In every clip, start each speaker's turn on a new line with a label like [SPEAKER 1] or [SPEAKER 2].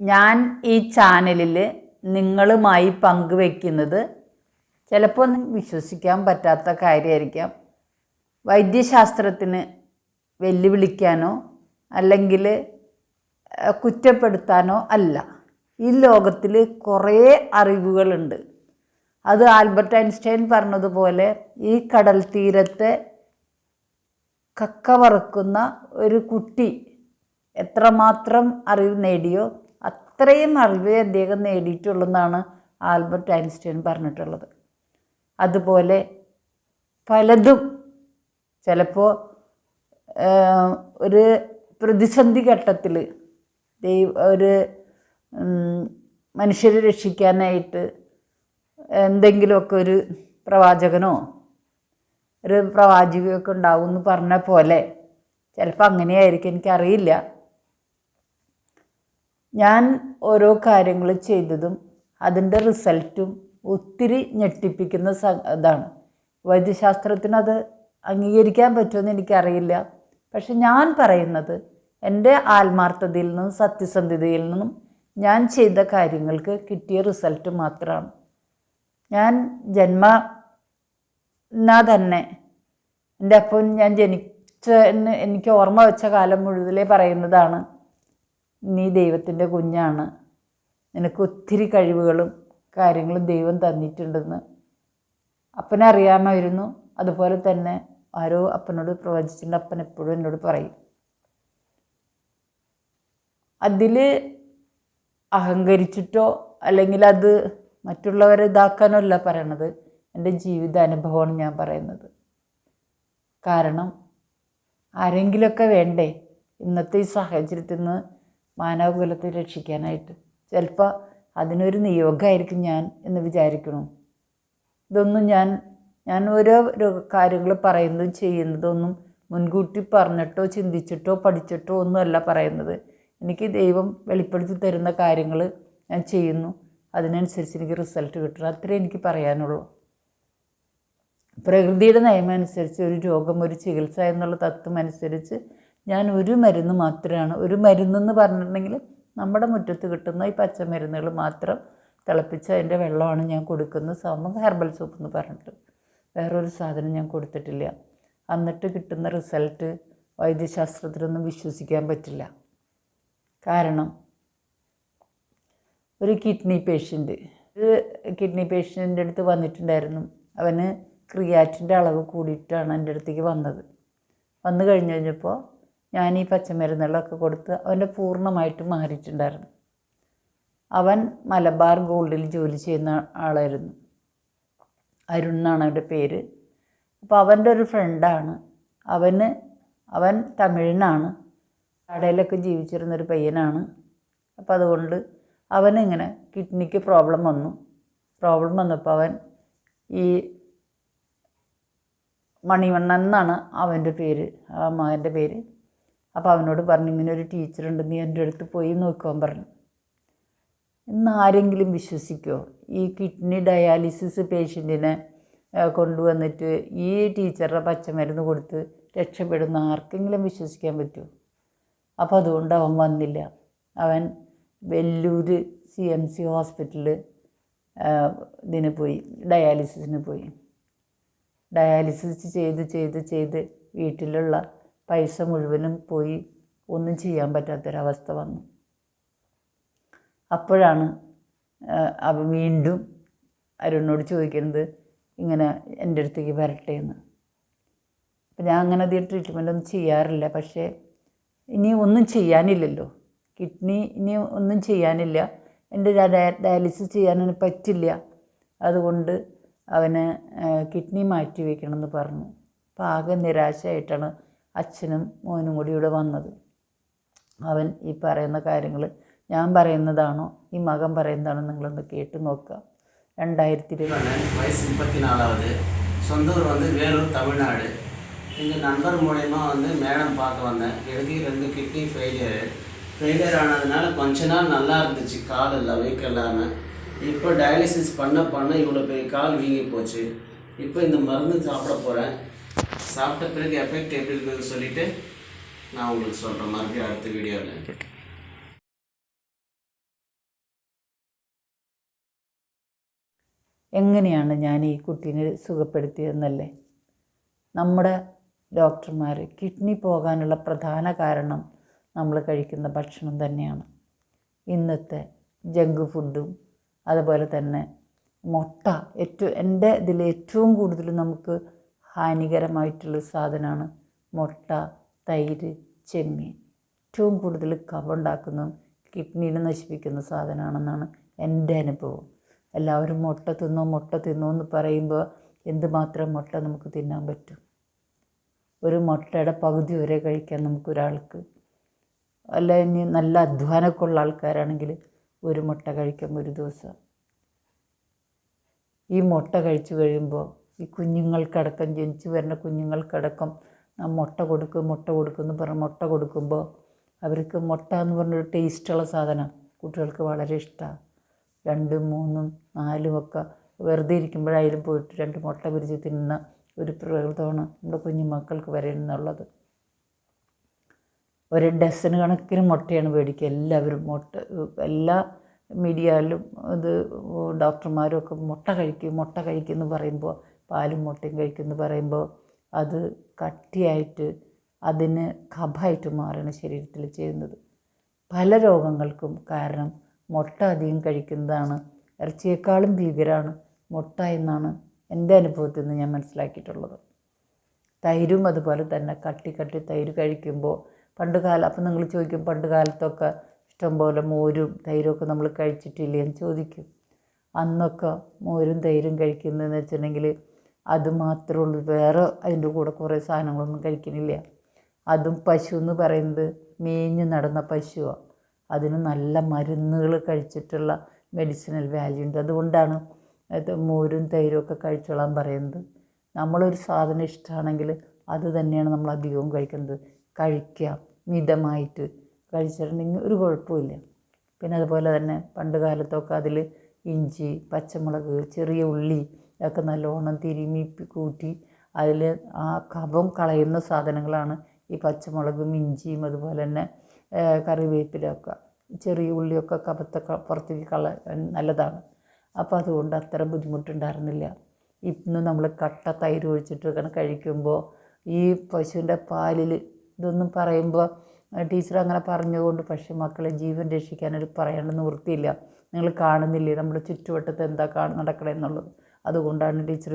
[SPEAKER 1] ഞാൻ ഈ ചാനലിൽ നിങ്ങളുമായി പങ്കുവെക്കുന്നത് ചിലപ്പോൾ വിശ്വസിക്കാൻ പറ്റാത്ത കാര്യമായിരിക്കാം വൈദ്യശാസ്ത്രത്തിന് വെല്ലുവിളിക്കാനോ അല്ലെങ്കിൽ കുറ്റപ്പെടുത്താനോ അല്ല. ഈ ലോകത്തിൽ കുറേ അറിവുകളുണ്ട്. അത് ആൽബർട്ട് ഐൻസ്റ്റൈൻ പറഞ്ഞതുപോലെ ഈ കടൽ തീരത്തെ കക്ക വറുക്കുന്ന ഒരു കുട്ടി എത്രമാത്രം അറിവ് നേടിയോ അത്രയും അറിവ് അദ്ദേഹം നേടിയിട്ടുള്ളതെന്നാണ് ആൽബർട്ട് ഐൻസ്റ്റൈൻ പറഞ്ഞിട്ടുള്ളത്. അതുപോലെ പലതും ചിലപ്പോൾ ഒരു പ്രതിസന്ധി ഘട്ടത്തിൽ ദൈവ ഒരു മനുഷ്യരെ രക്ഷിക്കാനായിട്ട് എന്തെങ്കിലുമൊക്കെ ഒരു പ്രവാചകനോ ഒരു പ്രവാചകയൊക്കെ ഉണ്ടാവും എന്ന് പറഞ്ഞ പോലെ ചിലപ്പോൾ അങ്ങനെയായിരിക്കും. എനിക്കറിയില്ല. ഞാൻ ഓരോ കാര്യങ്ങൾ ചെയ്തതും അതിന്റെ റിസൾട്ടും ഒത്തിരി ഞെട്ടിപ്പിക്കുന്ന സ ഇതാണ്. വൈദ്യശാസ്ത്രത്തിന് അത് അംഗീകരിക്കാൻ പറ്റുമെന്ന് എനിക്കറിയില്ല. പക്ഷെ ഞാൻ പറയുന്നത് എന്റെ ആത്മാർത്ഥതയിൽ നിന്നും സത്യസന്ധതയിൽ നിന്നും ഞാൻ ചെയ്ത കാര്യങ്ങൾക്ക് കിട്ടിയ റിസൾട്ട് മാത്രമാണ്. ഞാൻ ജന്മ എന്നാ തന്നെ എന്റെ അപ്പം ഞാൻ ജനിച്ച എനിക്ക് ഓർമ്മ വെച്ച കാലം മുഴുവലേ പറയുന്നതാണ്. നീ ദൈവത്തിന്റെ കുഞ്ഞാണ്. നിനക്ക് ഒത്തിരി കഴിവുകളും കാര്യങ്ങളും ദൈവം തന്നിട്ടുണ്ടെന്ന് അപ്പനറിയാമായിരുന്നു. അതുപോലെ തന്നെ ആരോ അപ്പനോട് പ്രവചിച്ചിട്ടുണ്ട്. അപ്പൻ എപ്പോഴും എന്നോട് പറയും. അതിൽ അഹങ്കരിച്ചിട്ടോ അല്ലെങ്കിൽ അത് മറ്റുള്ളവരെ ഇതാക്കാനോ അല്ല പറയണത്. എന്റെ ജീവിത അനുഭവമാണ് ഞാൻ പറയുന്നത്. കാരണം ആരെങ്കിലുമൊക്കെ വേണ്ടേ ഇന്നത്തെ ഈ സാഹചര്യത്തിൽ നിന്ന് മാനവകുലത്തെ രക്ഷിക്കാനായിട്ട്. ചിലപ്പോൾ അതിനൊരു നിയോഗമായിരിക്കും ഞാൻ എന്ന് വിചാരിക്കണു. ഇതൊന്നും ഞാൻ ഞാൻ ഓരോ കാര്യങ്ങൾ പറയുന്നതും ചെയ്യുന്നതൊന്നും മുൻകൂട്ടി പറഞ്ഞിട്ടോ ചിന്തിച്ചിട്ടോ പഠിച്ചിട്ടോ ഒന്നുമല്ല പറയുന്നത്. എനിക്ക് ദൈവം വെളിപ്പെടുത്തി തരുന്ന കാര്യങ്ങൾ ഞാൻ ചെയ്യുന്നു. അതിനനുസരിച്ച് എനിക്ക് റിസൾട്ട് കിട്ടണം. അത്രേ എനിക്ക് പറയാനുള്ളൂ. പ്രകൃതിയുടെ നയമനുസരിച്ച് ഒരു രോഗം ഒരു ചികിത്സ എന്നുള്ള തത്വം അനുസരിച്ച് ഞാൻ ഒരു മരുന്ന് മാത്രമാണ്. ഒരു മരുന്നെന്ന് പറഞ്ഞിട്ടുണ്ടെങ്കിൽ നമ്മുടെ മുറ്റത്ത് കിട്ടുന്ന ഈ പച്ചമരുന്നുകൾ മാത്രം തിളപ്പിച്ച് അതിന്റെ വെള്ളമാണ് ഞാൻ കൊടുക്കുന്നത്. സമം ഹെർബൽ സൂപ്പ് എന്ന് പറഞ്ഞിട്ട്. വേറൊരു സാധനം ഞാൻ കൊടുത്തിട്ടില്ല. എന്നിട്ട് കിട്ടുന്ന റിസൾട്ട് വൈദ്യശാസ്ത്രത്തിലൊന്നും വിശ്വസിക്കാൻ പറ്റില്ല. കാരണം ഒരു കിഡ്നി പേഷ്യന്റ് ഒരു കിഡ്നി പേഷ്യന്റെ അടുത്ത് വന്നിട്ടുണ്ടായിരുന്നു. അവന് ക്രിയാറ്റിന്റെ അളവ് കൂടിയിട്ടാണ് എന്റെ അടുത്തേക്ക് വന്നത്. വന്നു കഴിഞ്ഞ് കഴിഞ്ഞപ്പോൾ ഞാൻ ഈ പച്ചമരുന്നുകളൊക്കെ കൊടുത്ത് അവന്റെ പൂർണമായിട്ട് മാറിയിട്ടുണ്ടായിരുന്നു. അവൻ മലബാർ ഗോൾഡിൽ ജോലി ചെയ്യുന്ന ആളായിരുന്നു. അരുൺ എന്നാണ് അവന്റെ പേര്. അപ്പോൾ അവന്റെ ഒരു ഫ്രണ്ടാണ്. അവന് അവൻ തമിഴിനാണ്. കടയിലൊക്കെ ജീവിച്ചിരുന്നൊരു പയ്യനാണ്. അപ്പോൾ അതുകൊണ്ട് അവനിങ്ങനെ കിഡ്നിക്ക് പ്രോബ്ലം വന്നു. പ്രോബ്ലം വന്നപ്പോൾ അവൻ ഈ മണിവണ്ണൻ എന്നാണ് അവന്റെ പേര് ആ മകന്റെ പേര്. അപ്പോൾ അവനോട് പറഞ്ഞു ഇങ്ങനെ ഒരു ടീച്ചറുണ്ട് നീ എന്റെ അടുത്ത് പോയി നോക്കുവാൻ പറഞ്ഞു. ഇന്ന് ആരെങ്കിലും വിശ്വസിക്കുമോ ഈ കിഡ്നി ഡയാലിസിസ് പേഷ്യന്റിനെ കൊണ്ടുവന്നിട്ട് ഈ ടീച്ചറുടെ പച്ചമരുന്ന് കൊടുത്ത് രക്ഷപ്പെടുന്ന ആർക്കെങ്കിലും വിശ്വസിക്കാൻ പറ്റുമോ അപ്പോൾ അതുകൊണ്ട് അവൻ വന്നില്ല. അവൻ വെല്ലൂർ സി എം സി ഹോസ്പിറ്റലിൽ ഇതിന് പോയി ഡയാലിസിസിന് പോയി. ഡയാലിസിസ് ചെയ്ത് ചെയ്ത് ചെയ്ത് വീട്ടിലുള്ള പൈസ മുഴുവനും പോയി ഒന്നും ചെയ്യാൻ പറ്റാത്തൊരവസ്ഥ വന്നു. അപ്പോഴാണ് അവ വീണ്ടും അരുണിനോട് ചോദിക്കുന്നത് ഇങ്ങനെ എന്റെ അടുത്തേക്ക് വരട്ടെ എന്ന്. അപ്പം ഞാൻ അങ്ങനെ അധികം ട്രീറ്റ്മെന്റ് ഒന്നും ചെയ്യാറില്ല. പക്ഷേ ഇനി ഒന്നും ചെയ്യാനില്ലല്ലോ. കിഡ്നി ഇനി ഒന്നും ചെയ്യാനില്ല. എന്റെ ഡയാലിസിസ് ചെയ്യാനൊന്നും പറ്റില്ല. അതുകൊണ്ട് അവന് കിഡ്നി മാറ്റി വയ്ക്കണമെന്ന് പറഞ്ഞു. അപ്പോൾ ആകെ നിരാശയായിട്ടാണ് അച്ഛനും മോനും കൂടി ഇവിടെ വന്നത് അവൻ ഈ പറയുന്ന കാര്യങ്ങൾ ഞാൻ പറയുന്നതാണോ ഈ മകൻ പറയുന്നതാണോ നിങ്ങളൊന്ന് കേട്ട് നോക്കുക രണ്ടായിരത്തി ഇരുപത്
[SPEAKER 2] வயசு முப்பத்தி நாலாவது சொந்த ஊர் வந்து வேலூர் தமிழ்நாடு எங்கள் நண்பர் மூலயமா வந்து மேடம் பார்க்க வந்தேன் எனக்கு ரெண்டு கிட்னி ஃபெயிலியரு ஃபெயிலியர் ஆனதுனால கொஞ்ச நாள் நல்லா இருந்துச்சு கால் எல்லாம் வீக் இல்லாமல் இப்போ டயாலிசிஸ் பண்ண பண்ண இவ்வளோ பெரிய கால் வீங்கி போச்சு இப்போ இந்த மருந்து சாப்பிட போகிறேன் சாப்பிட்ட பிறகு எஃபெக்ட் எப்படி இருக்குதுன்னு சொல்லிட்டு நான் உங்களுக்கு சொல்கிற மாதிரி அடுத்த வீடியோவில்
[SPEAKER 1] എങ്ങനെയാണ് ഞാൻ ഈ കുട്ടീനെ സുഖപ്പെടുത്തിയതെന്നല്ലേ? നമ്മുടെ ഡോക്ടർമാർ കിഡ്നി പോകാനുള്ള പ്രധാന കാരണം നമ്മൾ കഴിക്കുന്ന ഭക്ഷണം തന്നെയാണ്. ഇന്നത്തെ ജങ്ക് ഫുഡും അതുപോലെ തന്നെ മുട്ട ഏറ്റവും എന്റെ ഇതിൽ ഏറ്റവും കൂടുതൽ നമുക്ക് ഹാനികരമായിട്ടുള്ള സാധനമാണ് മുട്ട തൈര് ചെമ്മീൻ. ഏറ്റവും കൂടുതൽ കവുണ്ടാക്കുന്ന കിഡ്നീനെ നശിപ്പിക്കുന്ന സാധനമാണെന്നാണ് എന്റെ അനുഭവം. എല്ലാവരും മുട്ട തിന്നോ മുട്ട തിന്നോ എന്ന് പറയുമ്പോൾ എന്തുമാത്രം മുട്ട നമുക്ക് തിന്നാൻ പറ്റും? ഒരു മുട്ടയുടെ പകുതി വരെ കഴിക്കാൻ നമുക്കൊരാൾക്ക് അല്ല ഇനി നല്ല അധ്വാനമൊക്കെ ഉള്ള ആൾക്കാരാണെങ്കിൽ ഒരു മുട്ട കഴിക്കാം ഒരു ദിവസം. ഈ മുട്ട കഴിച്ചു കഴിയുമ്പോൾ ഈ കുഞ്ഞുങ്ങൾക്കടക്കം ജനിച്ചു വരുന്ന കുഞ്ഞുങ്ങൾക്കടക്കം നാം മുട്ട കൊടുക്കും മുട്ട കൊടുക്കും എന്ന് പറഞ്ഞ് മുട്ട കൊടുക്കുമ്പോൾ അവർക്ക് മുട്ട എന്ന് പറഞ്ഞൊരു ടേസ്റ്റുള്ള സാധനം കുട്ടികൾക്ക് വളരെ ഇഷ്ടമാണ് രണ്ടും മൂന്നും നാലും ഒക്കെ വെറുതെ ഇരിക്കുമ്പോഴായാലും പോയിട്ട് രണ്ട് മുട്ട പിരിച്ച് തിന്നുന്ന ഒരു പ്രകൃതമാണ് നമ്മുടെ കുഞ്ഞുമക്കൾക്ക് വരണമെന്നുള്ളത് ഒരു ഡസന് കണക്കിന് മുട്ടയാണ് മേടിക്കുക. എല്ലാവരും മുട്ട എല്ലാ മീഡിയയിലും ഇത് ഡോക്ടർമാരും ഒക്കെ മുട്ട കഴിക്കും മുട്ട കഴിക്കുമെന്ന് പറയുമ്പോൾ പാലും മുട്ടയും കഴിക്കുന്ന പറയുമ്പോൾ അത് കട്ടിയായിട്ട് അതിന് കഭായിട്ട് മാറുകയാണ് ശരീരത്തിൽ ചെയ്യുന്നത്. പല രോഗങ്ങൾക്കും കാരണം മുട്ട അധികം കഴിക്കുന്നതാണ്. ഇറച്ചിയേക്കാളും ഭീകരമാണ് മുട്ട എന്നാണ് എന്റെ അനുഭവത്തിൽ നിന്ന് ഞാൻ മനസ്സിലാക്കിയിട്ടുള്ളത്. തൈരും അതുപോലെ തന്നെ കട്ടി കട്ടി തൈര് കഴിക്കുമ്പോൾ പണ്ട് കാലം അപ്പം നിങ്ങൾ ചോദിക്കും പണ്ട് കാലത്തൊക്കെ ഇഷ്ടംപോലെ മോരും തൈരൊക്കെ നമ്മൾ കഴിച്ചിട്ടില്ലേ? എന്ന് ചോദിക്കും. അന്നൊക്കെ മോരും തൈരും കഴിക്കുന്നതെന്ന് വെച്ചിട്ടുണ്ടെങ്കിൽ അത് മാത്രമേ വേറെ അതിന്റെ കൂടെ കുറേ സാധനങ്ങളൊന്നും കഴിക്കണില്ല. അതും പശു എന്ന് പറയുന്നത് മേഞ്ഞ് നടന്ന പശുവാണ് അതിന് നല്ല മരുന്നുകൾ കഴിച്ചിട്ടുള്ള മെഡിസിനൽ വാല്യൂ ഉണ്ട്. അതുകൊണ്ടാണ് അത് മോരും തൈരും ഒക്കെ കഴിച്ചോളാൻ പറയുന്നത്. നമ്മളൊരു സാധനം ഇഷ്ടമാണെങ്കിൽ അത് തന്നെയാണ് നമ്മൾ അധികവും കഴിക്കുന്നത്. കഴിക്കുക മിതമായിട്ട്. കഴിച്ചിട്ടുണ്ടെങ്കിൽ ഒരു കുഴപ്പമില്ല പിന്നെ അതുപോലെ തന്നെ പണ്ട് കാലത്തൊക്കെ അതിൽ ഇഞ്ചി പച്ചമുളക് ചെറിയ ഉള്ളി ഒക്കെ നല്ലോണം തിരുമ്മി കൂട്ടി അതിൽ ആ കഫം കളയുന്ന സാധനങ്ങളാണ് ഈ പച്ചമുളകും ഇഞ്ചിയും അതുപോലെ തന്നെ കറിവേപ്പിലൊക്കെ ചെറിയ ഉള്ളിയൊക്കെ കഫത്തൊക്കെ പുറത്തേക്ക് കള നല്ലതാണ്. അപ്പോൾ അതുകൊണ്ട് അത്ര ബുദ്ധിമുട്ടുണ്ടായിരുന്നില്ല. ഇന്ന് നമ്മൾ കട്ട തൈര് ഒഴിച്ചിട്ട് കഴിക്കുമ്പോൾ ഈ പശുവിന്റെ പാലിൽ ഇതൊന്നും പറയുമ്പോൾ ടീച്ചർ അങ്ങനെ പറഞ്ഞതുകൊണ്ട് പക്ഷേ മക്കളെ ജീവൻ രക്ഷിക്കാനൊരു പറയേണ്ട നിവൃത്തിയില്ല നിങ്ങൾ കാണുന്നില്ലേ? നമ്മുടെ ചുറ്റുവട്ടത്ത് എന്താ കാണ നടക്കണമെന്നുള്ളത് അതുകൊണ്ടാണ് ടീച്ചർ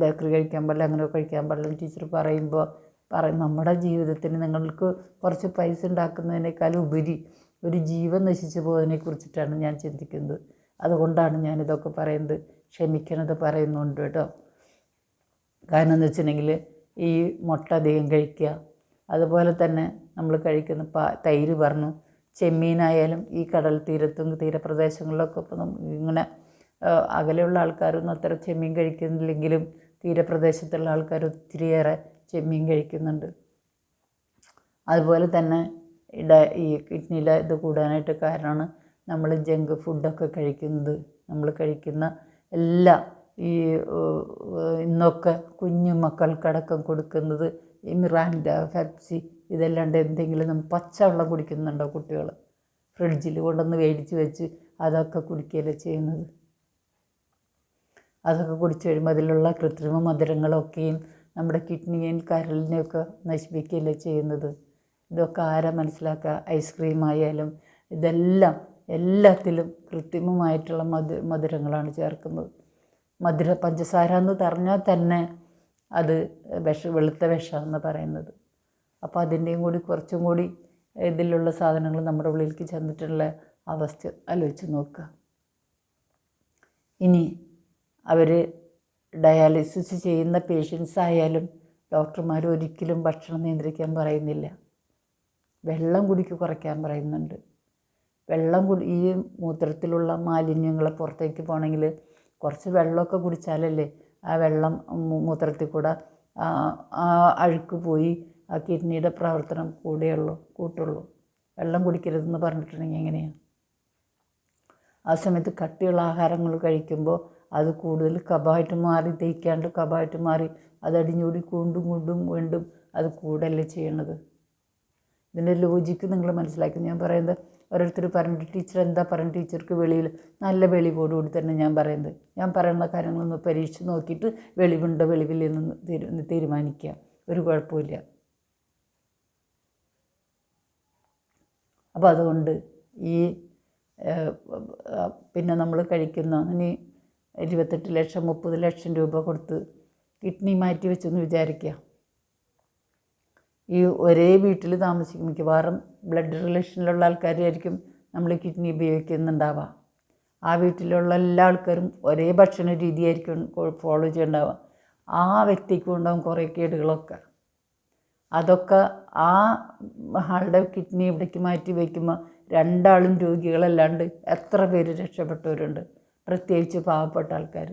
[SPEAKER 1] ബേക്കറി കഴിക്കാൻ പാടില്ല അങ്ങനെ കഴിക്കാൻ പാടില്ല ടീച്ചർ പറയുമ്പോൾ പറയും നമ്മുടെ ജീവിതത്തിന് നിങ്ങൾക്ക് കുറച്ച് പൈസ ഉണ്ടാക്കുന്നതിനേക്കാൾ ഉപരി ഒരു ജീവൻ നശിച്ചു പോകുന്നതിനെ കുറിച്ചിട്ടാണ് ഞാൻ ചിന്തിക്കുന്നത്. അതുകൊണ്ടാണ് ഞാനിതൊക്കെ പറയുന്നത്. ക്ഷമിക്കണത് പറയുന്നുണ്ട് കേട്ടോ. കാരണം എന്ന് വെച്ചിട്ടുണ്ടെങ്കിൽ ഈ മുട്ട അധികം കഴിക്കുക. അതുപോലെ തന്നെ നമ്മൾ കഴിക്കുന്ന പാ തൈര് പറഞ്ഞു ചെമ്മീനായാലും ഈ കടൽ തീരത്തും തീരപ്രദേശങ്ങളിലൊക്കെ ഇപ്പം ഇങ്ങനെ അകലെയുള്ള ആൾക്കാരൊന്നും അത്ര ചെമ്മീൻ കഴിക്കുന്നില്ലെങ്കിലും തീരപ്രദേശത്തുള്ള ആൾക്കാർ ഒത്തിരിയേറെ ചെമ്മീൻ കഴിക്കുന്നുണ്ട്. അതുപോലെ തന്നെ ഈ കിഡ്നിയിലെ ഇത് കൂടാനായിട്ട് കാരണമാണ് നമ്മൾ ജങ്ക് ഫുഡൊക്കെ കഴിക്കുന്നത്. നമ്മൾ കഴിക്കുന്ന എല്ലാ ഈ ഇന്നൊക്കെ കുഞ്ഞു മക്കൾക്കടക്കം കൊടുക്കുന്നത് ഈ മിറാൻഡ ഫെപ്സി ഇതല്ലാണ്ട് എന്തെങ്കിലും പച്ചവെള്ളം കുടിക്കുന്നുണ്ടോ കുട്ടികൾ? ഫ്രിഡ്ജിൽ കൊണ്ടുവന്ന് മേടിച്ച് വെച്ച് അതൊക്കെ കുടിക്കുകയല്ലേ ചെയ്യുന്നത്? അതൊക്കെ കുടിച്ചു കഴിയുമ്പോൾ അതിലുള്ള കൃത്രിമ മധുരങ്ങളൊക്കെയും നമ്മുടെ കിഡ്നിയും കരളിനെയൊക്കെ നശിപ്പിക്കുകയല്ലേ ചെയ്യുന്നത്? ഇതൊക്കെ ആരാ മനസ്സിലാക്കുക? ഐസ്ക്രീം ആയാലും ഇതെല്ലാം എല്ലാത്തിലും കൃത്രിമമായിട്ടുള്ള മധു മധുരങ്ങളാണ് ചേർക്കുന്നത്. മധുര പഞ്ചസാര എന്ന് പറഞ്ഞാൽ തന്നെ അത് വിഷ വെളുത്ത വിഷമെന്ന് പറയുന്നത്. അപ്പോൾ അതിന്റെയും കൂടി കുറച്ചും കൂടി ഇതിലുള്ള സാധനങ്ങൾ നമ്മുടെ ഉള്ളിലേക്ക് ചെന്നിട്ടുള്ള അവസ്ഥ ആലോചിച്ച് നോക്കുക. ഇനി അവർ ഡയാലിസിസ് ചെയ്യുന്ന പേഷ്യൻസ് ആയാലും ഡോക്ടർമാർ ഒരിക്കലും ഭക്ഷണം നിയന്ത്രിക്കാൻ പറയുന്നില്ല. വെള്ളം കുടിക്ക് കുറയ്ക്കാൻ പറയുന്നുണ്ട്. വെള്ളം കുടി ഈ മൂത്രത്തിലുള്ള മാലിന്യങ്ങൾ പുറത്തേക്ക് പോകണമെങ്കിൽ കുറച്ച് വെള്ളമൊക്കെ കുടിച്ചാലല്ലേ ആ വെള്ളം മൂത്രത്തിൽ കൂടെ ആ അഴുക്ക് പോയി ആ കിഡ്നിയുടെ പ്രവർത്തനം കൂടെയുള്ളൂ കൂട്ടുള്ളൂ. വെള്ളം കുടിക്കരുതെന്ന് പറഞ്ഞിട്ടുണ്ടെങ്കിൽ എങ്ങനെയാണ് ആ സമയത്ത് കട്ടിയുള്ള ആഹാരങ്ങൾ കഴിക്കുമ്പോൾ അത് കൂടുതൽ കഫമായിട്ട് മാറി തേക്കാണ്ട് കഫമായിട്ട് മാറി അത് അടിഞ്ഞൂടി കൊണ്ടും കൊണ്ടും വീണ്ടും അത് കൂടല്ലേ ചെയ്യണത്? ഇതിന്റെ ലോജിക്ക് നിങ്ങൾ മനസ്സിലാക്കി. ഞാൻ പറയുന്നത് ഓരോരുത്തർ പറഞ്ഞിട്ട് ടീച്ചർ എന്താ പറയുന്നത് ടീച്ചർക്ക് വെളിയിൽ നല്ല വെളിവോടുകൂടി തന്നെ ഞാൻ പറയുന്നത്. ഞാൻ പറയുന്ന കാര്യങ്ങളൊന്ന് പരീക്ഷിച്ച് നോക്കിയിട്ട് വെളിവുണ്ടോ വെളിവില്ലെന്ന് തീരു തീരുമാനിക്കുക. ഒരു കുഴപ്പമില്ല അപ്പോൾ അതുകൊണ്ട് ഈ പിന്നെ നമ്മൾ കഴിക്കുന്ന ഇനി ഇരുപത്തെട്ട് ലക്ഷം മുപ്പത് ലക്ഷം രൂപ കൊടുത്ത് കിഡ്നി മാറ്റി വെച്ചെന്ന് വിചാരിക്കുക. ഈ ഒരേ വീട്ടിൽ താമസിക്കും മിക്കവാറും ബ്ലഡ് റിലേഷനിലുള്ള ആൾക്കാരായിരിക്കും നമ്മൾ കിഡ്നി ഉപയോഗിക്കുന്നുണ്ടാവുക. ആ വീട്ടിലുള്ള എല്ലാ ആൾക്കാരും ഒരേ ഭക്ഷണ രീതിയായിരിക്കും ഫോളോ ചെയ്യുന്നുണ്ടാവുക ആ വ്യക്തിക്കും ഉണ്ടാവും കുറേ കേടുകളൊക്കെ. അതൊക്കെ ആ ആളുടെ കിഡ്നി ഇവിടേക്ക് മാറ്റി വയ്ക്കുമ്പോൾ രണ്ടാളും രോഗികളല്ലാണ്ട് എത്ര പേര് രക്ഷപ്പെട്ടവരുണ്ട്? പ്രത്യേകിച്ച് പാവപ്പെട്ട ആൾക്കാർ.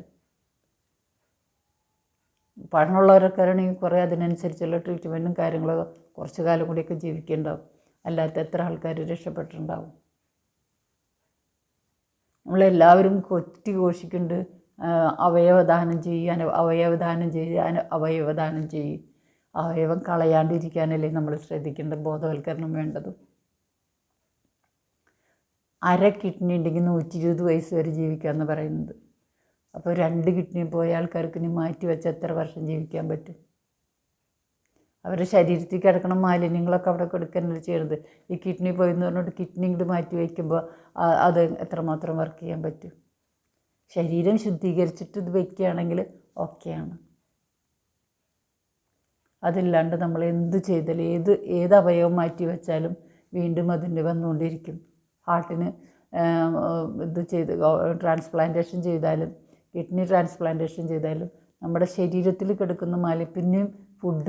[SPEAKER 1] പണമുള്ളവരൊക്കെ ആണെങ്കിൽ കുറേ അതിനനുസരിച്ചുള്ള ട്രീറ്റ്മെന്റും കാര്യങ്ങളൊക്കെ കുറച്ച് കാലം കൂടിയൊക്കെ ജീവിക്കുന്നുണ്ടാവും അല്ലാത്ത എത്ര ആൾക്കാർ രക്ഷപ്പെട്ടിട്ടുണ്ടാവും. നമ്മളെല്ലാവരും കൊറ്റി ഘോഷിക്കുന്നുണ്ട് അവയവദാനം ചെയ്യാൻ അവയവദാനം ചെയ്യാൻ അവയവദാനം ചെയ്യും. അവയവം കളയാണ്ടിരിക്കാനല്ലേ നമ്മൾ ശ്രദ്ധിക്കേണ്ട ബോധവൽക്കരണം വേണ്ടത്. അര കിഡ്നി ഉണ്ടെങ്കിൽ നൂറ്റി ഇരുപത് വയസ്സ് വരെ ജീവിക്കുക എന്ന് പറയുന്നത്. അപ്പോൾ രണ്ട് കിഡ്നി പോയ ആൾക്കാർക്ക് ഇനി മാറ്റി വെച്ച് എത്ര വർഷം ജീവിക്കാൻ പറ്റും? അവരുടെ ശരീരത്തിൽ കിടക്കണ മാലിന്യങ്ങളൊക്കെ അവിടെ കൊടുക്കാനല്ലേ ചെയ്യണത്? ഈ കിഡ്നി പോയി എന്ന് പറഞ്ഞിട്ട് കിഡ്നി ഇങ്ങോട്ട് മാറ്റി വയ്ക്കുമ്പോൾ അത് എത്രമാത്രം വർക്ക് ചെയ്യാൻ പറ്റും? ശരീരം ശുദ്ധീകരിച്ചിട്ട് ഇത് വയ്ക്കുകയാണെങ്കിൽ ഓക്കെയാണ് അതില്ലാണ്ട് നമ്മൾ എന്ത് ചെയ്താലും ഏത് ഏത് അവയവം മാറ്റി വെച്ചാലും വീണ്ടും അതിന്റെ വന്നുകൊണ്ടിരിക്കും. ഹാർട്ടിന് ഇത് ചെയ്ത് ട്രാൻസ്പ്ലാന്റേഷൻ ചെയ്താലും കിഡ്നി ട്രാൻസ്പ്ലാന്റേഷൻ ചെയ്താലും നമ്മുടെ ശരീരത്തിൽ കിടക്കുന്ന മാലിന്യം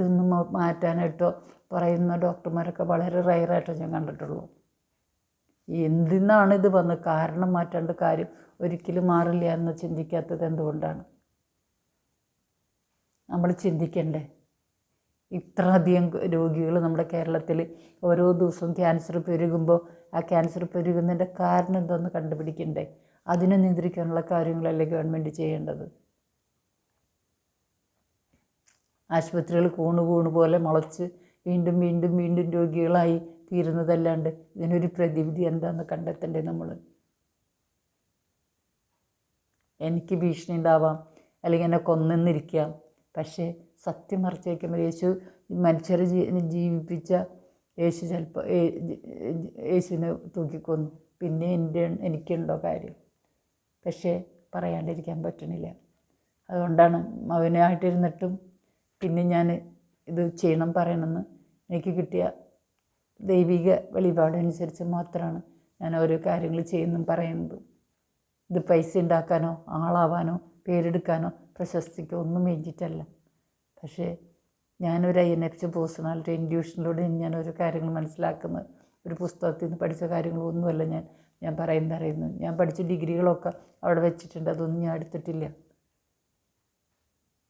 [SPEAKER 1] നിന്ന് മാറ്റാനായിട്ടോ പറയുന്ന ഡോക്ടർമാരൊക്കെ വളരെ റയറായിട്ടോ ഞാൻ കണ്ടിട്ടുള്ളൂ. എന്തിനാണ് ഇത് വന്ന് കാരണം മാറ്റാണ്ട് കാര്യം ഒരിക്കലും മാറില്ല എന്ന് ചിന്തിക്കാത്തത് എന്തുകൊണ്ടാണ്? നമ്മൾ ചിന്തിക്കണ്ടേ? ഇത്ര അധികം രോഗികൾ നമ്മുടെ കേരളത്തിൽ ഓരോ ദിവസവും ക്യാൻസർ പെരുകുമ്പോൾ ആ ക്യാൻസർ പെരുകുന്നതിന്റെ കാരണം എന്താണെന്ന് കണ്ടുപിടിക്കണ്ടേ? അതിനെ നിയന്ത്രിക്കാനുള്ള കാര്യങ്ങളല്ലേ ഗവൺമെന്റ് ചെയ്യേണ്ടത്? ആശുപത്രികൾ കൂണ് കൂണ് പോലെ മുളച്ച് വീണ്ടും വീണ്ടും വീണ്ടും രോഗികളായി തീരുന്നതല്ലാണ്ട് ഇതിനൊരു പ്രതിവിധി എന്താണെന്ന് കണ്ടെത്തണ്ടേ നമ്മൾ എനിക്ക് ഭീഷണി ഉണ്ടാവാം. അല്ലെങ്കിൽ എന്നെ കൊന്നെന്നിരിക്കാം. പക്ഷേ സത്യം മറച്ചു വയ്ക്കുമ്പോൾ യേശു മനുഷ്യരെ ജീവിപ്പിച്ച യേശു ചിലപ്പോൾ യേശുവിനെ തൂക്കിക്കൊന്നു. പിന്നെ എന്റെ എനിക്കുണ്ടോ കാര്യം? പക്ഷേ പറയാണ്ടിരിക്കാൻ പറ്റണില്ല. അതുകൊണ്ടാണ് മകനായിട്ടിരുന്നിട്ടും പിന്നെ ഞാൻ ഇത് ചെയ്യണം പറയണമെന്ന് എനിക്ക് കിട്ടിയ ദൈവിക വെളിപാടനുസരിച്ച് മാത്രമാണ് ഞാൻ ഓരോ കാര്യങ്ങൾ ചെയ്യുന്നതും പറയുന്നതും. ഇത് പൈസ ഉണ്ടാക്കാനോ ആളാവാനോ പേരെടുക്കാനോ പ്രശസ്തിക്കോ ഒന്നും വേണ്ടിയിട്ടല്ല പക്ഷേ ഞാനൊരു ഐ എൻ എഫ് പേഴ്സണാലിറ്റി ഇൻഡ്യൂഷനിലൂടെ ഞാൻ ഓരോ കാര്യങ്ങൾ മനസ്സിലാക്കുന്നത്. ഒരു പുസ്തകത്തിൽ നിന്ന് പഠിച്ച കാര്യങ്ങളൊന്നുമല്ല ഞാൻ. ഞാൻ പറയുന്നത് അറിയുന്നത് ഞാൻ പഠിച്ച ഡിഗ്രികളൊക്കെ അവിടെ വെച്ചിട്ടുണ്ട്. അതൊന്നും ഞാൻ എടുത്തിട്ടില്ല.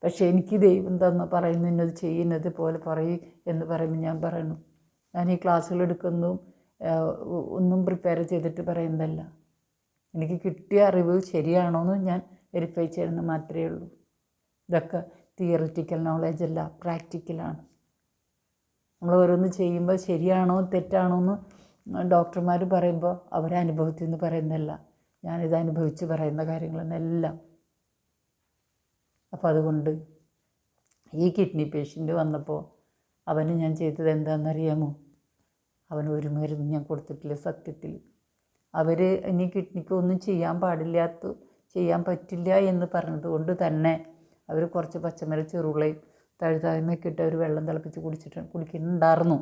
[SPEAKER 1] പക്ഷേ എനിക്ക് ദൈവം തന്ന പറയുന്നു ഇന്നത് ചെയ്യുന്നത് പോലെ പറയും എന്ന് പറയുമ്പോൾ ഞാൻ പറയുന്നു. ഞാൻ ഈ ക്ലാസ്സുകൾ എടുക്കുന്നു ഒന്നും പ്രിപ്പയർ ചെയ്തിട്ട് പറയുന്നതല്ല. എനിക്ക് കിട്ടിയ അറിവ് ശരിയാണോ എന്ന് ഞാൻ വെരിഫൈ ചെയ്യണമെന്ന് മാത്രമേ ഉള്ളൂ. ഇതൊക്കെ തിയറിറ്റിക്കൽ നോളേജ് അല്ല പ്രാക്ടിക്കലാണ് നമ്മൾ ഓരോന്ന് ചെയ്യുമ്പോൾ ശരിയാണോ തെറ്റാണോ എന്ന് ഡോക്ടർമാർ പറയുമ്പോൾ അവരെ അനുഭവത്തിൽ നിന്ന് പറയുന്നതല്ല. ഞാനിത് അനുഭവിച്ച് പറയുന്ന കാര്യങ്ങളെന്നെല്ലാം അപ്പോൾ അതുകൊണ്ട് ഈ കിഡ്നി പേഷ്യന്റ് വന്നപ്പോൾ അവന് ഞാൻ ചെയ്തത് എന്താണെന്നറിയാമോ? അവന് ഒരു മരുന്ന് ഞാൻ കൊടുത്തിട്ടില്ല സത്യത്തിൽ. അവർ ഇനി കിഡ്നിക്ക് ഒന്നും ചെയ്യാൻ പാടില്ലാത്ത ചെയ്യാൻ പറ്റില്ല എന്ന് പറഞ്ഞതുകൊണ്ട് തന്നെ അവർ കുറച്ച് പച്ചമര ചെറുളയും തഴുതായ്മയൊക്കെ ഇട്ട് അവർ വെള്ളം തിളപ്പിച്ച് കുടിച്ചിട്ട് കുടിക്കുന്നുണ്ടായിരുന്നു.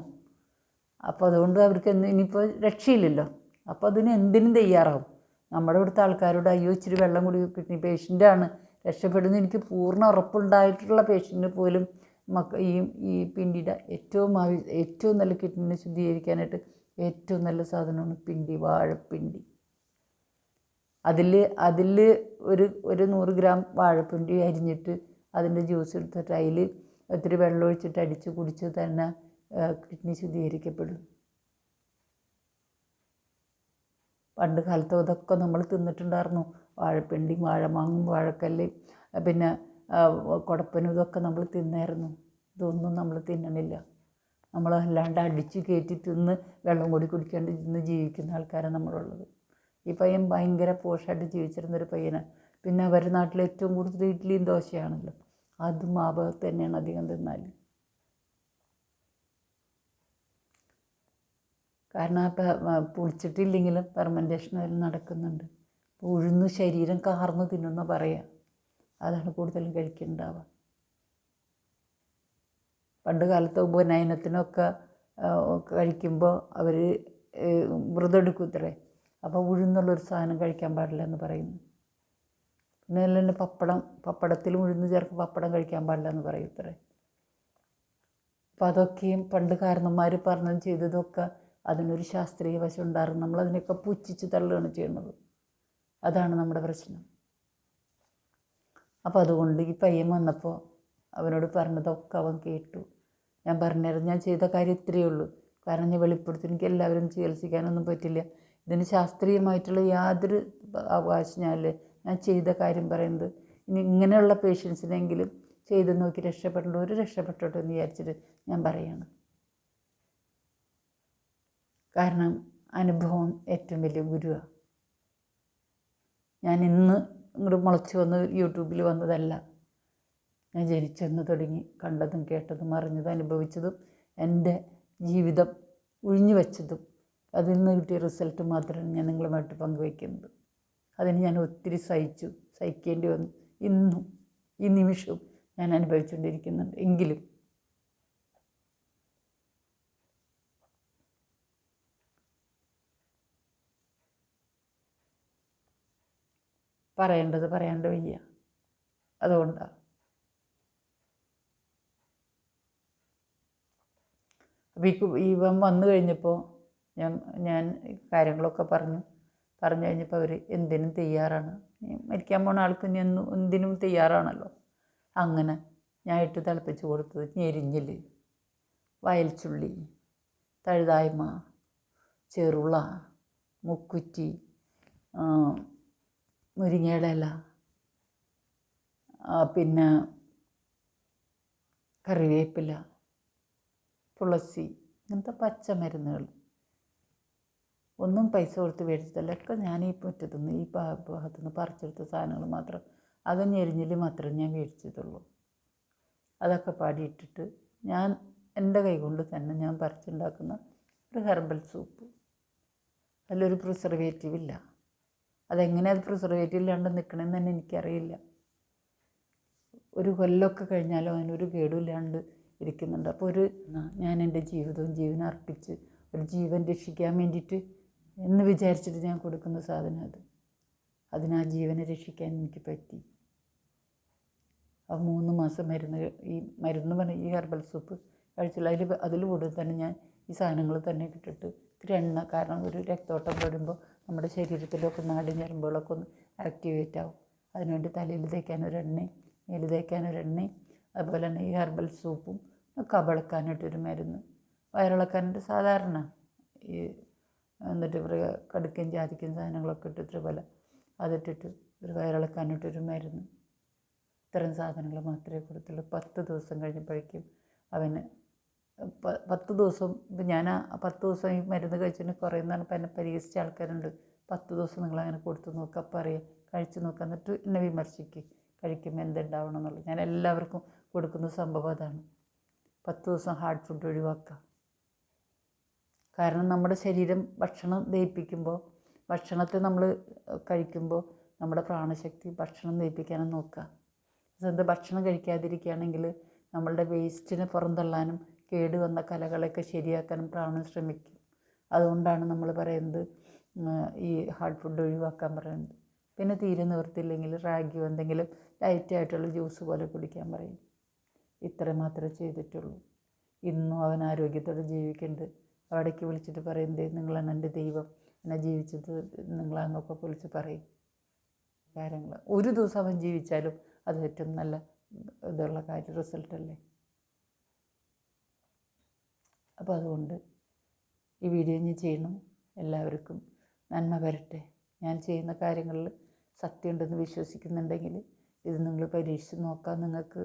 [SPEAKER 1] അപ്പോൾ അതുകൊണ്ട് അവർക്ക് എന്ന് ഇനിയിപ്പോൾ രക്ഷയില്ലല്ലോ. അപ്പോൾ അതിന് എന്തിനും തയ്യാറാവും. നമ്മുടെ ഇവിടുത്തെ ആൾക്കാരോട് അയ്യോ ഇച്ചിരി വെള്ളം കുടി കിഡ്നി പേഷ്യന്റാണ് രക്ഷപ്പെടുന്ന. എനിക്ക് പൂർണ ഉറപ്പുണ്ടായിട്ടുള്ള പേഷ്യന്റ് പോലും മക്ക ഈ ഈ പിണ്ടിയുടെ ഏറ്റവും ഏറ്റവും നല്ല കിഡ്നിനെ ശുദ്ധീകരിക്കാനായിട്ട് ഏറ്റവും നല്ല സാധനമാണ് പിണ്ടി വാഴപ്പിണ്ടി. അതിൽ അതിൽ ഒരു ഒരു നൂറ് ഗ്രാം വാഴപ്പിണ്ടി അരിഞ്ഞിട്ട് അതിന്റെ ജ്യൂസ് എടുത്തിട്ട് അതിൽ ഒത്തിരി വെള്ളം ഒഴിച്ചിട്ട് അടിച്ച് കുടിച്ച് തന്നെ കിഡ്നി ശുദ്ധീകരിക്കപ്പെടും. പണ്ട് കാലത്ത് ഇതൊക്കെ നമ്മൾ തിന്നിട്ടുണ്ടായിരുന്നു. വാഴപ്പിണ്ടി വാഴമാങ്ങും വാഴക്കല്ല് പിന്നെ കുടപ്പനും ഇതൊക്കെ നമ്മൾ തിന്നായിരുന്നു. ഇതൊന്നും നമ്മൾ തിന്നണില്ല. നമ്മളല്ലാണ്ട് അടിച്ച് കയറ്റി തിന്ന് വെള്ളം കൂടി കുടിക്കാണ്ട് ഇന്ന് ജീവിക്കുന്ന ആൾക്കാരാണ് നമ്മളുള്ളത്. ഈ പയ്യൻ ഭയങ്കര പോഷായിട്ട് ജീവിച്ചിരുന്നൊരു പയ്യനാണ് പിന്നെ അവരുടെ നാട്ടിൽ ഏറ്റവും കൂടുതൽ ഇഡ്ഡലിയും ദോശയാണല്ലോ. അതും ആ ഭാഗത്ത് തന്നെയാണ് അധികം തിന്നാൽ കാരണം ആ പുളിച്ചിട്ടില്ലെങ്കിലും പെർമെന്റേഷൻ അതിൽ നടക്കുന്നുണ്ട്. ഉഴുന്ന് ശരീരം കാർന്ന് തിന്നുന്ന പറയാം. അതാണ് കൂടുതലും കഴിക്കുന്നുണ്ടാവുക പണ്ട് കാലത്ത് ഉപനയനത്തിനൊക്കെ കഴിക്കുമ്പോൾ അവർ വ്രതം എടുക്കൂത്രേ. അപ്പോൾ ഉഴുന്നുള്ളൊരു സാധനം കഴിക്കാൻ പാടില്ല എന്ന് പറയുന്നു. പിന്നെ തന്നെ പപ്പടം പപ്പടത്തിൽ ഉഴുന്ന് ചേർക്ക് പപ്പടം കഴിക്കാൻ പാടില്ല എന്ന് പറയും ഇത്രേ. അപ്പം അതൊക്കെയും പണ്ട് കാരണന്മാർ പറഞ്ഞു ചെയ്തതൊക്കെ അതിനൊരു ശാസ്ത്രീയ വശം ഉണ്ടായിരുന്നു. നമ്മളതിനൊക്കെ പുച്ഛിച്ച് തള്ളുകയാണ് ചെയ്യുന്നത്. അതാണ് നമ്മുടെ പ്രശ്നം. അപ്പോൾ അതുകൊണ്ട് ഈ പയ്യൻ വന്നപ്പോൾ അവനോട് പറഞ്ഞതൊക്കെ അവൻ കേട്ടു. ഞാൻ പറഞ്ഞുതരാം. ഞാൻ ചെയ്ത കാര്യം ഇത്രയേ ഉള്ളൂ. കാരണം ഞാൻ വെളിപ്പെടുത്തി എനിക്ക് എല്ലാവരും ചികിത്സിക്കാനൊന്നും പറ്റില്ല. ഇതിന് ശാസ്ത്രീയമായിട്ടുള്ള യാതൊരു അവകാശം ഞാൻ ചെയ്ത കാര്യം പറയുന്നത് ഇനി ഇങ്ങനെയുള്ള പേഷ്യൻസിനെങ്കിലും ചെയ്ത് നോക്കി രക്ഷപ്പെടേണ്ട ഒരു രക്ഷപ്പെട്ടോട്ടെ എന്ന് വിചാരിച്ചിട്ട് ഞാൻ പറയാണ്. കാരണം അനുഭവം ഏറ്റവും വലിയ ഗുരുവാണ് ഞാൻ ഇന്ന് ഇങ്ങോട്ട് മുളച്ചു വന്ന് യൂട്യൂബിൽ വന്നതല്ല. ഞാൻ ജനിച്ചെന്ന് തുടങ്ങി കണ്ടതും കേട്ടതും അറിഞ്ഞതും അനുഭവിച്ചതും എന്റെ ജീവിതം ഉഴിഞ്ഞു വെച്ചതും അതിൽ നിന്ന് കിട്ടിയ റിസൾട്ട് മാത്രമാണ് ഞാൻ നിങ്ങളുമായിട്ട് പങ്കുവയ്ക്കുന്നത്. അതിന് ഞാൻ ഒത്തിരി സഹിച്ചു സഹിക്കേണ്ടി വന്നു. ഇന്നും ഈ നിമിഷവും ഞാൻ അനുഭവിച്ചുകൊണ്ടിരിക്കുന്നുണ്ട്. എങ്കിലും പറയേണ്ടത് പറയാണ്ട് വയ്യ. അതുകൊണ്ടാണ് അപ്പോൾ ഈ ഇവൻ വന്നു കഴിഞ്ഞപ്പോൾ ഞാൻ ഞാൻ കാര്യങ്ങളൊക്കെ പറഞ്ഞു. പറഞ്ഞു കഴിഞ്ഞപ്പോൾ അവർ എന്തിനും തയ്യാറാണ്. മരിക്കാൻ പോണ ആൾക്ക് ഇനി എന്നും എന്തിനും തയ്യാറാണല്ലോ. അങ്ങനെ ഞാൻ ഇട്ട് തിളപ്പിച്ച് കൊടുത്തത് ഞെരിഞ്ഞിൽ വയൽച്ചുള്ളി തഴുതായ്മ ചെറുള മുക്കുറ്റി മുരിങ്ങയുടെ ഇല പിന്നെ കറിവേപ്പില തുളസി ഇങ്ങനത്തെ പച്ചമരുന്നുകൾ. ഒന്നും പൈസ കൊടുത്ത് മേടിച്ചതല്ല ഒക്കെ ഞാൻ ഈ മുറ്റത്തുനിന്ന് ഈ ഭാഗത്തു ഭാഗത്തുനിന്ന് പറിച്ചെടുത്ത സാധനങ്ങൾ മാത്രം. ഞെരിഞ്ഞിൽ മാത്രമേ ഞാൻ മേടിച്ചതുള്ളൂ അതൊക്കെ പാടിയിട്ടിട്ട് ഞാൻ എന്റെ കൈകൊണ്ട് തന്നെ ഞാൻ പറിച്ചുണ്ടാക്കുന്ന ഒരു ഹെർബൽ സൂപ്പ്. അതിലൊരു പ്രിസർവേറ്റീവ് ഇല്ല. അതെങ്ങനെ അത് പ്രിസർവേറ്റീവ് ഇല്ലാണ്ട് നിൽക്കണമെന്ന് തന്നെ എനിക്കറിയില്ല. ഒരു കൊല്ലമൊക്കെ കഴിഞ്ഞാലും അതിനൊരു കേടുമില്ലാണ്ട് ഇരിക്കുന്നുണ്ട്. അപ്പോൾ ഒരു ഞാൻ എന്റെ ജീവിതവും ജീവൻ അർപ്പിച്ച് ഒരു ജീവൻ രക്ഷിക്കാൻ വേണ്ടിയിട്ട് എന്ന് വിചാരിച്ചിട്ട് ഞാൻ കൊടുക്കുന്ന സാധനം അത്. അതിനാ ജീവനെ രക്ഷിക്കാൻ എനിക്ക് പറ്റി. ആ മൂന്ന് മാസം മരുന്ന് ഈ മരുന്ന് പറഞ്ഞ ഈ ഹെർബൽ സൂപ്പ് കഴിച്ചില്ല. അതിൽ അതിൽ കൂടെ തന്നെ ഞാൻ ഈ സാധനങ്ങൾ തന്നെ ഇട്ടിട്ട് ഇത്തിരി എണ്ണ കാരണം ഒരു രക്തോട്ടം വരുമ്പോൾ നമ്മുടെ ശരീരത്തിലൊക്കെ നാടി ഞരമ്പുകളൊക്കെ ഒന്ന് ആക്ടിവേറ്റ് ആവും. അതിനുവേണ്ടി തലയിൽ തേക്കാൻ ഒരു എണ്ണയും മേൽ തേക്കാൻ ഒരു എണ്ണയും അതുപോലെ തന്നെ ഈ ഹെർബൽ സൂപ്പും കബളക്കാനായിട്ടൊരു മരുന്ന്. വയറിളക്കാനായിട്ട് സാധാരണ ഈ എന്നിട്ട് ഇവർ കടുക്കയും ജാതിക്കും സാധനങ്ങളൊക്കെ ഇട്ടിട്ട് പോലെ അതിട്ടിട്ട് ഒരു വയറിളക്കാനിട്ടൊരു മരുന്ന്. ഇത്തരം സാധനങ്ങൾ മാത്രമേ കൊടുത്തുള്ളൂ. പത്ത് ദിവസം കഴിഞ്ഞപ്പോഴേക്കും അവന് പത്ത് ദിവസം ഇപ്പം ഞാൻ ആ പത്ത് ദിവസം ഈ മരുന്ന് കഴിച്ചിട്ട് കുറയുന്നതാണ്. ഇപ്പം എന്നെ പരിഹസിച്ച ആൾക്കാരുണ്ട്. പത്ത് ദിവസം നിങ്ങൾ അങ്ങനെ കൊടുത്തു നോക്കുക അപ്പം അറിയാം. കഴിച്ച് നോക്കുക എന്നിട്ട് എന്നെ വിമർശിക്കുക കഴിക്കുമ്പോൾ എന്തുണ്ടാവണം എന്നുള്ളത്. ഞാൻ എല്ലാവർക്കും കൊടുക്കുന്ന സംഭവം അതാണ്. പത്ത് ദിവസം ഹാർഡ് ഫുഡ് ഒഴിവാക്കുക. കാരണം നമ്മുടെ ശരീരം ഭക്ഷണം ദഹിപ്പിക്കുമ്പോൾ ഭക്ഷണത്തെ നമ്മൾ കഴിക്കുമ്പോൾ നമ്മുടെ പ്രാണശക്തി ഭക്ഷണം ദഹിപ്പിക്കാനും നോക്കുക. സ്വന്തം ഭക്ഷണം കഴിക്കാതിരിക്കുകയാണെങ്കിൽ നമ്മളുടെ വേസ്റ്റിനെ പുറന്തള്ളാനും കേട് വന്ന കലകളെയൊക്കെ ശരിയാക്കാനും പ്രാണൻ ശ്രമിക്കും. അതുകൊണ്ടാണ് നമ്മൾ പറയുന്നത് ഈ ഹാർഡ് ഫുഡ് ഒഴിവാക്കാൻ പറയുന്നത്. പിന്നെ തീരെ നിവർത്തില്ലെങ്കിൽ റാഗിയോ എന്തെങ്കിലും ലൈറ്റ് ആയിട്ടുള്ള ജ്യൂസ് പോലെ കുടിക്കാൻ പറയും. ഇത്ര മാത്രമേ ചെയ്തിട്ടുള്ളൂ. ഇന്നും അവൻ ആരോഗ്യത്തോടെ ജീവിക്കുന്നുണ്ട് അവിടേക്ക് വിളിച്ചിട്ട് പറയുന്നത് നിങ്ങളാണ് എന്റെ ദൈവം. എന്നെ ജീവിച്ചത് അങ്ങൊക്കെ വിളിച്ച് പറയും. കാര്യങ്ങൾ ഒരു ദിവസം അവൻ ജീവിച്ചാലും അത് ഏറ്റവും നല്ല ഇതുള്ള കാര്യം റിസൾട്ടല്ലേ അപ്പോൾ അതുകൊണ്ട് ഈ വീഡിയോ ഞാൻ ചെയ്യണം. എല്ലാവർക്കും നന്മ വരട്ടെ. ഞാൻ ചെയ്യുന്ന കാര്യങ്ങളിൽ സത്യമുണ്ടെന്ന് വിശ്വസിക്കുന്നുണ്ടെങ്കിൽ ഇത് നിങ്ങൾ പരീക്ഷിച്ച് നോക്കാം. നിങ്ങൾക്ക്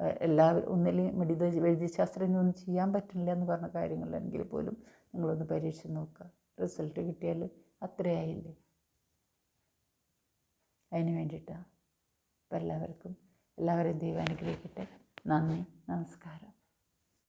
[SPEAKER 1] എല്ലാവരും ഒന്നിലും മെഡിത വൈദ്യശാസ്ത്രം ഒന്നും ചെയ്യാൻ പറ്റില്ല എന്ന് പറഞ്ഞ കാര്യങ്ങളെങ്കിൽ പോലും നിങ്ങളൊന്ന് പരീക്ഷിച്ച് നോക്കുക. റിസൾട്ട് കിട്ടിയാൽ അത്രയായില്ലേ? അതിന് വേണ്ടിയിട്ടാണ്. അപ്പോൾ എല്ലാവർക്കും എല്ലാവരെയും ദൈവം അനുഗ്രഹിക്കട്ടെ. നന്ദി നമസ്കാരം.